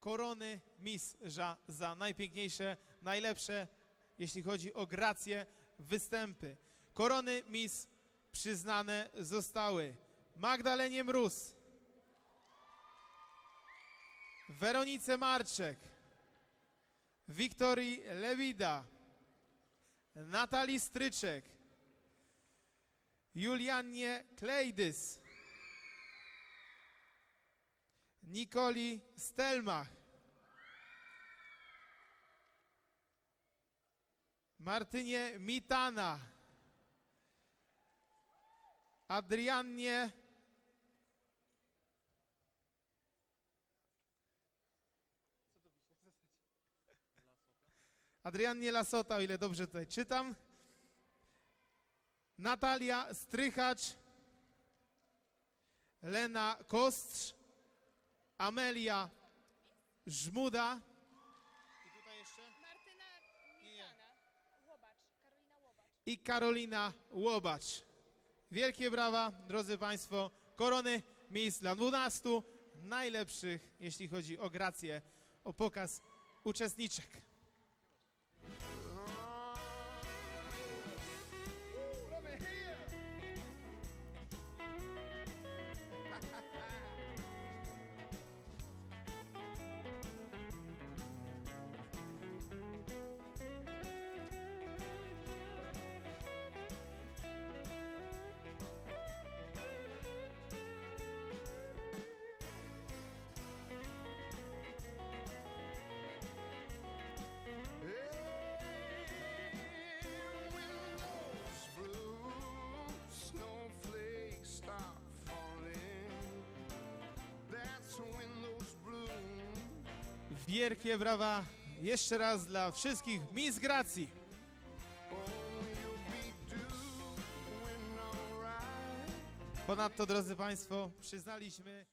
korony mistrza za najpiękniejsze, najlepsze, jeśli chodzi o grację, występy. Korony mis przyznane zostały Magdalenie Mróz, Weronice Marczek, Wiktorii Lewida, Natalii Stryczek, Julianie Klejdys, Nikoli Stelmach, Martynie Mitana, Adriannie Adriannie Lasota, o ile dobrze tutaj czytam. Natalia Strychacz, Lena Kostrz, Amelia Żmuda. I tutaj jeszcze? Martyna. Łobacz. Karolina Łobacz. I Karolina Łobacz. Wielkie brawa, drodzy Państwo. Korony miejsc dla 12 najlepszych, jeśli chodzi o grację, o pokaz uczestniczek. Wielkie brawa jeszcze raz dla wszystkich Miss Gracji. Ponadto, drodzy Państwo, przyznaliśmy